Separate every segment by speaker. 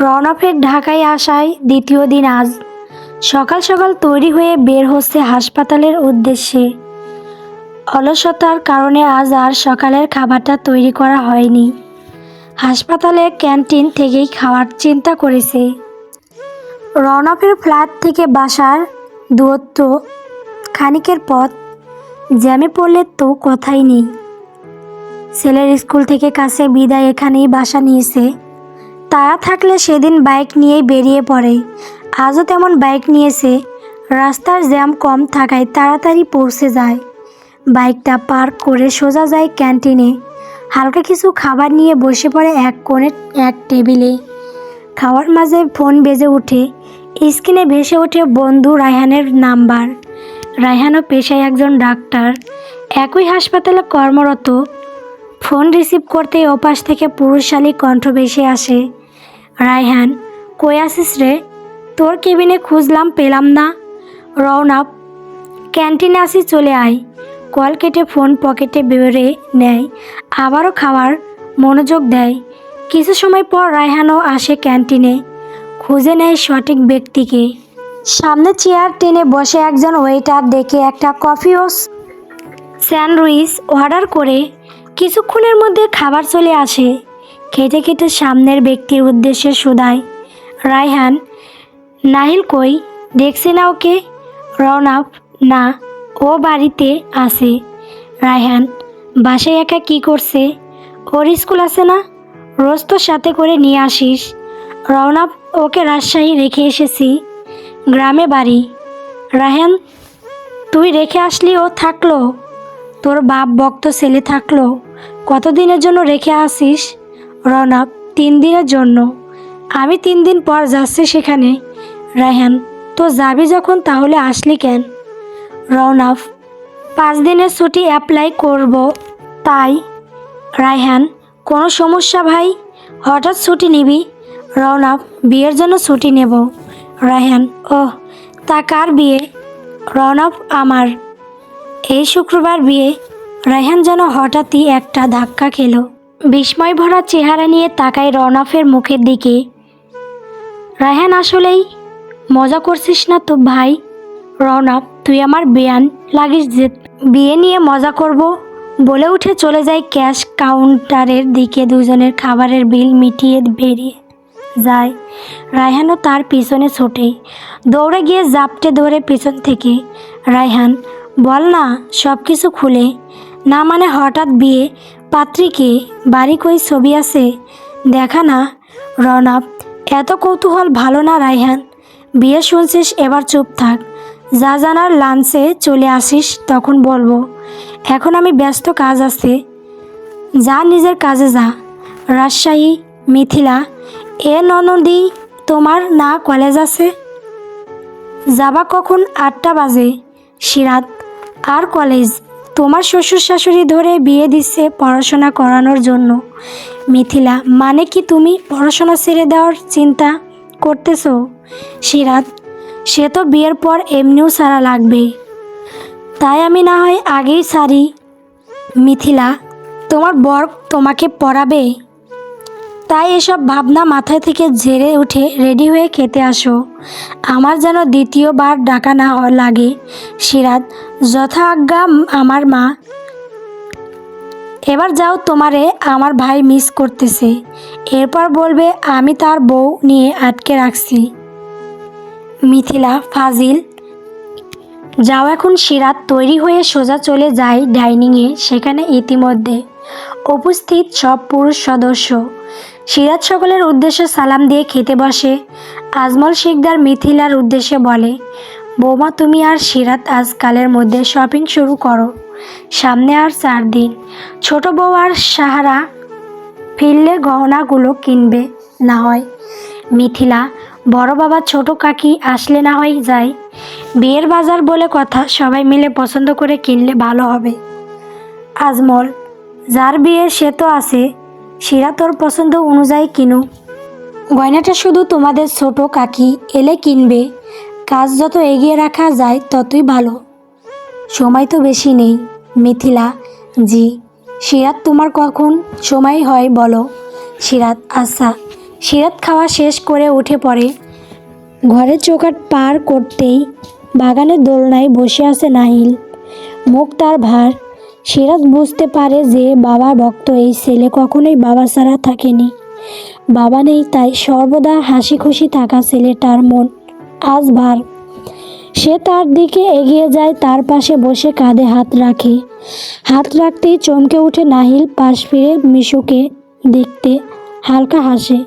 Speaker 1: রওনাফের ঢাকায় আসায় দ্বিতীয় দিন আজ। সকাল সকাল তৈরি হয়ে বের হচ্ছে হাসপাতালের উদ্দেশ্যে। অলসতার কারণে আজ আর সকালের খাবারটা তৈরি করা হয়নি। হাসপাতালে ক্যান্টিন থেকেই খাওয়ার চিন্তা করেছে। রওনাফের ফ্ল্যাট থেকে বাসার দূরত্ব খানিকের পথ। জ্যামে পড়লে তো কথাই নেই। ছেলের স্কুল থেকে কাছে বিদায় এখানেই বাসা নিয়েছে। তারা থাকলে সেদিন বাইক নিয়েই বেরিয়ে পড়ে। আজও তেমন বাইক নিয়েছে। রাস্তার জ্যাম কম থাকায় তাড়াতাড়ি পৌঁছে যায়। বাইকটা পার্ক করে সোজা যায় ক্যান্টিনে। হালকা কিছু খাবার নিয়ে বসে পড়ে এক কোণে এক টেবিলে। খাওয়ার মাঝে ফোন বেজে ওঠে। স্ক্রিনে ভেসে ওঠে বন্ধু রায়হানের নাম্বার। রায়হানও পেশায় একজন ডাক্তার। একই হাসপাতালে কর্মরত। ফোন রিসিভ করতে ওপাশ থেকে পুরুষশালী কণ্ঠ ভেসে আসে। রায়হান, কই আসিস রে? তোর কেবিনে খুঁজলাম, পেলাম না। রওনা, ক্যান্টিনে আসি, চলে আয়। কল কেটে ফোন পকেটে বেরে নেয়। আবারও খাওয়ার মনোযোগ দেয়। কিছু সময় পর রায়হানও আসে ক্যান্টিনে। খুঁজে নেয় সঠিক ব্যক্তিকে। সামনে চেয়ার টেনে বসে একজন ওয়েটার ডেকে একটা কফি ও স্যান্ডউইচ অর্ডার করে কিছুক্ষণের মধ্যে খাবার চলে আসে। খেতে খেতে সামনের ব্যক্তির উদ্দেশ্যে শুধায়, রায়হান, নাহিল কই? দেখছি না ওকে? রওনাফ না, ও বাড়িতে আছে। রায়হান, বাসায় একা কি করছে? ওর স্কুল আছে না। রোজ তোর সাথে করে নিয়ে আসিস। রওনাফ ওকে রাজশাহী রেখে এসেছি। গ্রামে বাড়ি। রায়হান, তুই রেখে আসলি ও থাকল? তোর বাপ বক্ত ছেলে থাকল। কতদিনের জন্য রেখে আসিস? রনক তিন দিনের জন্য। আমি তিন দিন পর যাচ্ছি সেখানে। রায়হান, তো যাবি যখন তাহলে আসলি কেন? রওনাফ পাঁচ দিনের ছুটি অ্যাপ্লাই করব, তাই। রায়হান, কোনো সমস্যা ভাই? হঠাৎ ছুটি নিবি? রওনাফ বিয়ের জন্য ছুটি নেব। রায়হান, ওহ, তা কার বিয়ে? রওনাফ আমার। এই শুক্রবার বিয়ে। রায়হান যেন হঠাৎই একটা ধাক্কা খেলো। বিস্ময় ভরা চেহারা নিয়ে তাকায় রনফের মুখের দিকে। রায়হান আসলেই মজা করছিস না তো ভাই? রনফ, তুই আমার বেয়ান, লাগিস যে বিয়ে নিয়ে মজা করব বলে উঠে চলে যায় ক্যাশ কাউন্টারের দিকে দুজনের খাবারের বিল মিটিয়ে বেরিয়ে যায়। রায়হানও তার পিছনে ছোটে। দৌড়ে গিয়ে জাপটে ধরে পিছন থেকে। রায়হান বল না সব কিছু খুলে। না মানে হঠাৎ বিয়ে? পাত্রীকে বাড়ি কই ছবি আছে? দেখা না। রনব এত কৌতূহল ভালো না রায়হান। বিয়ে শুনছিস, এবার চুপ থাক। যা জানার লাঞ্চে চলে আসিস, তখন বলব, এখন আমি ব্যস্ত কাজ আছে। যা নিজের কাজে যা। রাজশাহী, মিথিলা, এ ননদি, তোমার না কলেজ আছে? যাবা কখন আটটা বাজে? সিরাত, আর কলেজ? তোমার শ্বশুর শাশুড়ি ধরে বিয়ে দিচ্ছে পড়াশোনা করানোর জন্য। মিথিলা মানে কি তুমি পড়াশোনা ছেড়ে দেওয়ার চিন্তা করতেছ? সিরাত সে তো বিয়ের পর এমনিও সারা লাগবে। তাই আমি না হয় আগেই সারি। মিথিলা, তোমার বর তোমাকে পড়াবে? তাই এসব ভাবনা মাথায় থেকে ঝেড়ে উঠে রেডি হয়ে খেতে আসো। আমার যেন দ্বিতীয়বার ডাকা না লাগে। সিরাত যথা আজ্ঞা, আমার মা। এবার যাও তোমারে আমার ভাই মিস করতেছে। এরপর বলবে, আমি তার বউ নিয়ে আটকে রাখছি। মিথিলা, ফাজিল। যাও এখন সিরাত তৈরি হয়ে সোজা চলে যায় ডাইনিংয়ে, সেখানে ইতিমধ্যে। উপস্থিত সব পুরুষ সদস্য। সিরাত সকলের উদ্দেশ্যে সালাম দিয়ে খেতে বসে। আজমল শিকদার মিথিলার উদ্দেশ্যে বলে, বৌমা, তুমি আর সিরাত আজকালের মধ্যে শপিং শুরু করো। সামনে আর চার দিন। ছোট বউ আর সাহারা ফিরলে গহনাগুলো কিনবে, না হয় মিথিলা, বড় বাবা, ছোট কাকি আসলে না হয় যায়। বিয়ের বাজার বলে কথা সবাই মিলে পছন্দ করে কিনলে ভালো হবে। আজমল, যার বিয়ে সে তো আছে সেরা তোর পছন্দ অনুযায়ী কিনু। গয়নাটা শুধু তোমাদের ছোট কাকি এলে কিনবে। কাজ যত এগিয়ে রাখা যায় ততই ভালো। সময় তো বেশি নেই। মিথিলা, জি সিরাত তোমার কখন সময় হয় বলো। সিরাত আচ্ছা সিরাত খাওয়া শেষ করে উঠে পড়ে। ঘরের চৌকাট পার করতেই বাগানের দোলনায় বসে আছে নাহিল। মুখ তার ভার। সিরাত বুঝতে পারে যে বাবার ভক্ত এই ছেলে কখনোই বাবা ছাড়া থাকেনি। বাবা নেই, তাই সর্বদা হাসি খুশি থাকা ছেলেটার মন আজ ভার। সে তার দিকে এগিয়ে যায়, তার পাশে বসে কাঁধে হাত রাখে। হাত রাখতেই চমকে উঠে নাহিল পাশ ফিরে মিশুকে দেখতে, হালকা হাসে।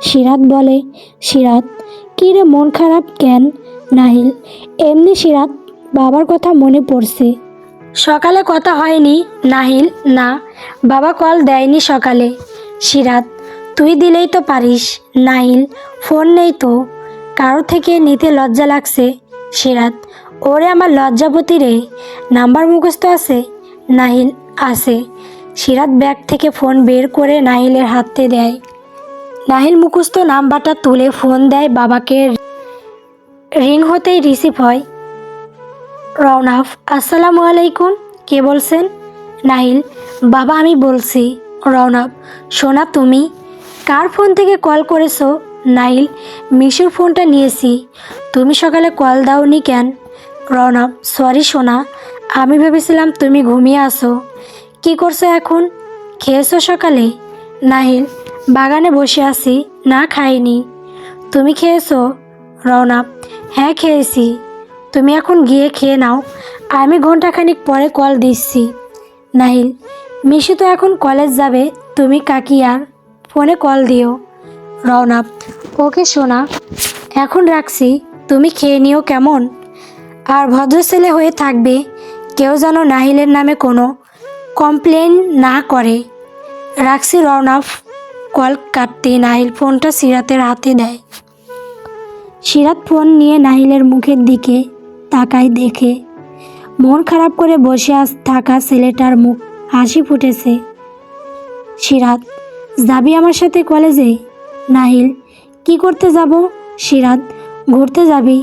Speaker 1: সিরাত বলে সিরাত কী রে, মন খারাপ কেন নাহিল? এমনি সিরাত বাবার কথা মনে পড়ছে। সকালে কথা হয়নি, নাহিল, না, বাবা কল দেয়নি সকালে। সিরাত তুই দিলেই তো পারিস, নাহিল, ফোন নেই তো, কারও থেকে নিতে লজ্জা লাগছে। সিরাত ওরে আমার লজ্জাপতি রে, নাম্বার মুখস্থ আছে? নাহিল, আছে। সিরাত ব্যাগ থেকে ফোন বের করে নাহিলের হাতে দেয়। নাহিল মুখস্থ নাম্বারটা তুলে ফোন দেয় বাবাকে। রিং হতেই রিসিভ হয়। রওনাফ আসসালামু আলাইকুম। কে বলছেন? নাহিল, বাবা আমি বলছি রওনাফ সোনা তুমি, কার ফোন থেকে কল করেছ? নাহিল, মিশুর ফোনটা নিয়েছি। তুমি সকালে কল দাওনি কেন? রওনাফ সরি সোনা, আমি ভেবেছিলাম তুমি ঘুমিয়ে আসো কি করছ এখন? খেয়েছো সকালে? নাহিল, বাগানে বসে আছি, না খাইনি। তুমি খেয়েছো? রওনা হ্যাঁ খেয়েছি। তুমি এখন গিয়ে খেয়ে নাও। আমি ঘন্টাখানিক পরে কল দিচ্ছি। নাহিল, মিশু তো এখন কলেজ যাবে, তুমি কাকিয়ার ফোনে কল দিও। রওনা, ওকে শোনা এখন রাখছি, তুমি খেয়ে নিও কেমন? আর ভদ্র ছেলে হয়ে থাকবে, কেউ যেন নাহিলের নামে কোনো কমপ্লেন না করে। রাখছি রওনাফ কল কাটতে নাহিল ফোনটা সিরাতের হাতে দেয়। সিরাত ফোন নিয়ে নাহিলের মুখের দিকে তাকায় দেখে। মন খারাপ করে বসে আস থাকা ছেলেটার মুখ হাসি ফুটেছে। সিরাত, যাবি আমার সাথে কলেজে? নাহিল, কি করতে যাব? সিরাত, ঘুরতে যাবি?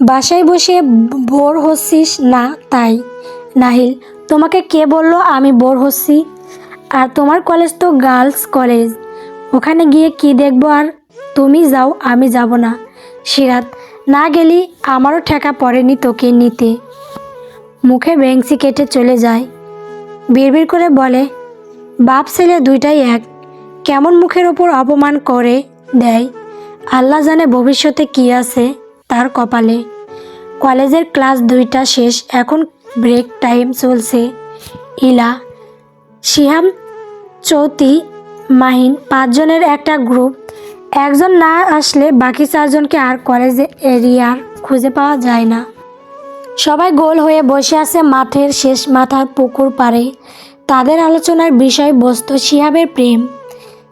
Speaker 1: বাসায় বসে বোর হচ্ছিস না তাই? নাহিল, তোমাকে কে বলল আমি বোর হচ্ছি? আর তোমার কলেজ তো গার্লস কলেজ। ওখানে গিয়ে কি দেখব আর তুমি যাও, আমি যাব না। সিরাত না গেলি আমারও ঠেকা পড়েনি তোকে নিতে। মুখে বেংসি কেটে চলে যায়। বিড়বিড় করে বলে, বাপ ছেলে দুইটাই এক। কেমন মুখের ওপর অপমান করে দেয়। আল্লাহ জানে ভবিষ্যতে কি আছে তার কপালে। কলেজের ক্লাস দুইটা শেষ, এখন ব্রেক টাইম চলছে। ইলা, শিহাম, চৌতি, মাহিন পাঁচজনের একটা গ্রুপ। একজন না আসলে বাকি চারজনকে আর কলেজে এরিয়ার খুঁজে পাওয়া যায় না। সবাই গোল হয়ে বসে আছে মাঠের শেষ মাথার পুকুর পাড়ে। তাদের আলোচনার বিষয়বস্তু শিহাবের প্রেম।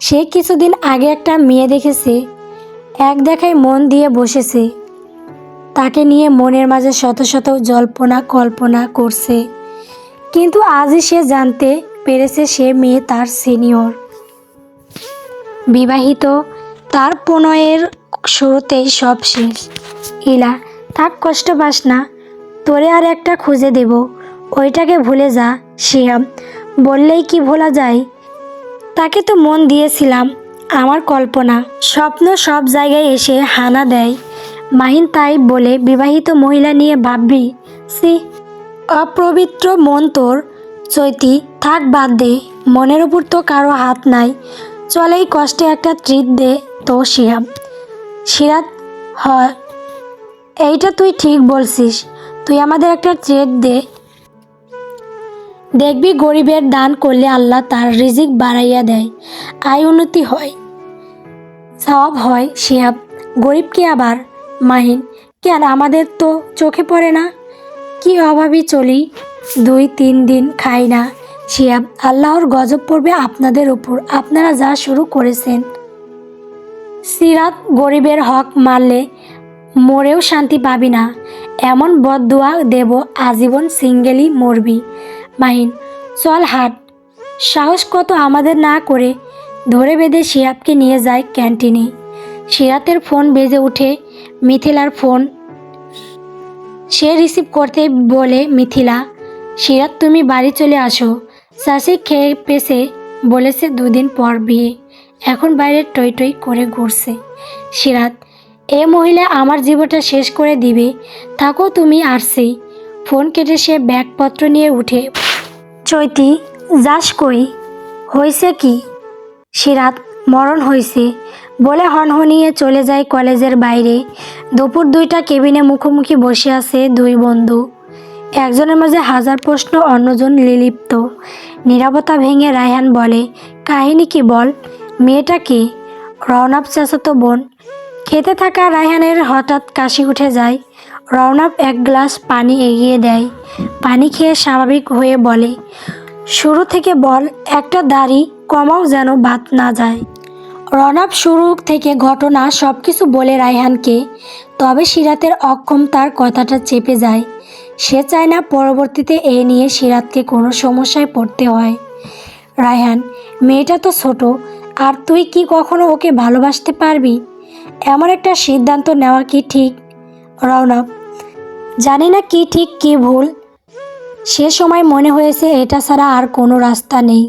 Speaker 1: সে কিছুদিন আগে একটা মেয়ে দেখেছে। এক দেখায় মন দিয়ে বসেছে। তাকে নিয়ে মনের মাঝে শত শত জল্পনা কল্পনা করছে। কিন্তু আজই সে জানতে পেরেছে সে মেয়ে তার সিনিয়র বিবাহিত তার প্রণয়ের শুরুতেই সব শেষ। ইলা, থাক, কষ্ট পাস না। তোরে আর একটা খুঁজে দেব। ওইটাকে ভুলে যা, শিয়াম। বললেই কি ভোলা যায়? তাকে তো মন দিয়েছিলাম, আমার কল্পনা। স্বপ্ন সব জায়গায় এসে হানা দেয়। মাহিন তাই বলে, বিবাহিত মহিলা নিয়ে ভাববি। সি অপবিত্র মন তোর। চৈতি, থাক, বাদ দে। মনের উপর তো কারও হাত নাই। চলেই কষ্টে একটা ট্রিট দে। তো শিয়াম সিরাত হয়, এইটা তুই ঠিক বলছিস। তুই আমাদের একটা ট্রিট দে। দেখবি গরিবের দান করলে আল্লাহ তার রিজিক বাড়াইয়া দেয়। আয় উন্নতি হয়। সব হয় শিহাব গরিবকে আবার? মাহিন কেন আমাদের তো চোখে পড়ে না? কি অভাবী চলি, দুই তিন দিন খাই না। শিয়াব আল্লাহর গজব পড়বে আপনাদের উপর। আপনারা যা শুরু করেছেন সিরাত গরিবের হক মারলে মরেও শান্তি পাবি না। এমন বদদুয়া দেব আজীবন সিঙ্গেলই মরবি। মাহিন, চল হাট। সাহস কত আমাদের না করে ধরে বেঁধে শিয়াবকে নিয়ে যায় ক্যান্টিনে। সিরাতের ফোন বেজে উঠে মিথিলার ফোন। সে রিসিভ করতে বলে, মিথিলা, সিরাত তুমি বাড়ি চলে আসো। শাসি খেয়ে পেছে বলেছে দুদিন পর বিয়ে। এখন বাইরে টই টই করে ঘুরছে। সিরাত, এ মহিলা আমার জীবনটা শেষ করে দিবে থাকো তুমি আসছেই ফোন কেটে সে ব্যাগপত্র নিয়ে উঠে, চৈতি, যাস কই? হয়েছে কি? সিরাত, মরণ হয়েছে বলে হনহনিয়ে চলে যায় কলেজের বাইরে। দুপুর দুইটা কেবিনে মুখোমুখি বসে আছে দুই বন্ধু। একজনের মাঝে হাজার প্রশ্ন, অন্যজন লিলিপ্ত। নিরাপত্তা ভেঙে রায়হান বলে, কাহিনী কি বল? মেয়েটা কি? রওনাপ চাচাতো বোন। খেতে থাকা রায়হানের হঠাৎ কাশি উঠে যায়। রওনাব এক গ্লাস পানি এগিয়ে দেয়। পানি খেয়ে স্বাভাবিক হয়ে বলে, শুরু থেকে বল, একটা দাড়ি কমাও যেন ভাত না যায়। রনাব শুরু থেকে ঘটনা সব কিছু বলে রায়হানকে, তবে সিরাতের অক্ষম তার কথাটা চেপে যায়। সে চায় না পরবর্তীতে এ নিয়ে সিরাতকে কোনো সমস্যায় পড়তে হয়। রায়হান, মেয়েটা তো ছোট আর তুই কি কখনো ওকে ভালোবাসতে পারবি? এমন একটা সিদ্ধান্ত নেওয়া কি ঠিক? রওনক জানি না কি ঠিক, কি ভুল। সে সময় মনে হয়েছে এটা ছাড়া আর কোনো রাস্তা নেই।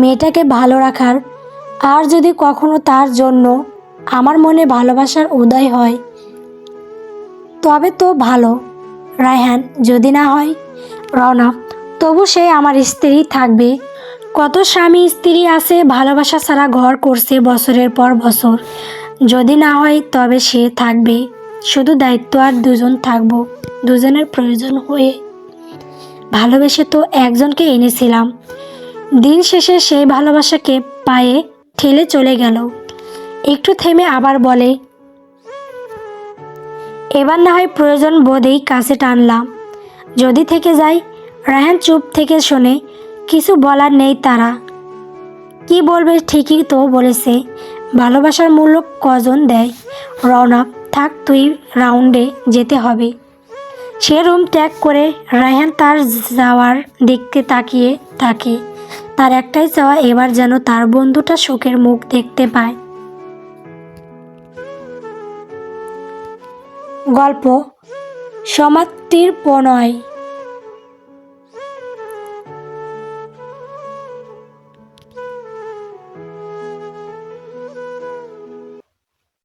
Speaker 1: মেয়েটাকে ভালো রাখার, আর যদি কখনো তার জন্য আমার মনে ভালোবাসার উদয় হয়, তবে তো ভালো। রায়হান, যদি না হয়, রওনা। তবু সে আমার স্ত্রী থাকবে। কত স্বামী স্ত্রী আছে, ভালোবাসা ছাড়া ঘর করছে বছরের পর বছর। যদি না হয় তবে সে থাকবে। শুধু দায়িত্ব আর দুজন থাকব, দুজনের প্রয়োজন হয়ে। ভালোবেসে তো একজনকে এনেছিলাম। দিন শেষে সেই ভালোবাসাকে পায়ে ঠেলে চলে গেল। একটু থেমে আবার বলে, এবার না হয় প্রয়োজন বোধেই কাছে টানলাম। যদি থেকে যাই, রায়হান চুপ থেকে শোনে কিছু বলার নেই তারা। কি বলবে ঠিকই তো বলেছে। ভালোবাসার মূল্য কজন দেয়? রওনা, থাক তুই রাউন্ডে যেতে হবে। সে রুম ত্যাগ করে রায়হান তার যাওয়ার দিককে তাকিয়ে থাকে। তার একটাই চাওয়া, এবার যেন তার বন্ধুটা সুখের মুখ দেখতে পায়। গল্প, সমাপ্তির প্রণয়।